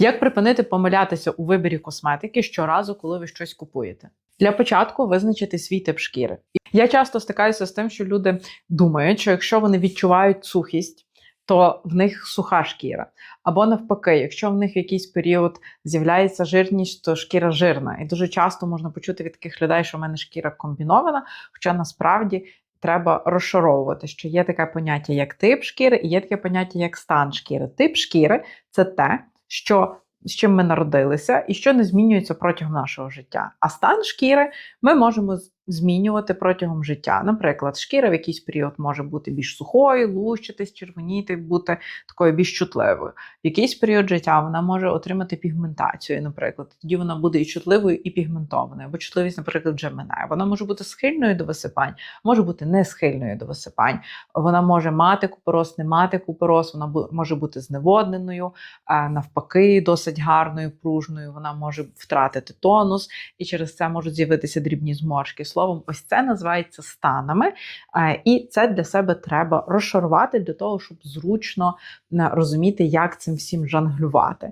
Як припинити помилятися у виборі косметики щоразу, коли ви щось купуєте? Для початку визначити свій тип шкіри. Я часто стикаюся з тим, що люди думають, що якщо вони відчувають сухість, то в них суха шкіра. Або навпаки, якщо в них якийсь період з'являється жирність, то шкіра жирна. І дуже часто можна почути від таких людей, що в мене шкіра комбінована, хоча насправді. Треба розшаровувати, що є таке поняття як тип шкіри, і є таке поняття як стан шкіри. Тип шкіри це те, що з чим ми народилися, і що не змінюється протягом нашого життя. А стан шкіри ми можемо змінювати протягом життя. Наприклад, шкіра в якийсь період може бути більш сухою, лущитись, червоніти, бути такою більш чутливою. В якийсь період життя вона може отримати пігментацію, наприклад. Тоді вона буде і чутливою, і пігментованою. Або чутливість, наприклад, вже минає. Вона може бути схильною до висипань, може бути не схильною до висипань. Вона може мати купороз, не мати купороз, вона може бути зневодненою, навпаки, досить гарною, пружною. Вона може втратити тонус, і через це можуть з'явитися дрібні зморшки. Словом, ось це називається станами, е, і це для себе треба розшарувати для того, щоб зручно е, розуміти, як цим всім жонглювати.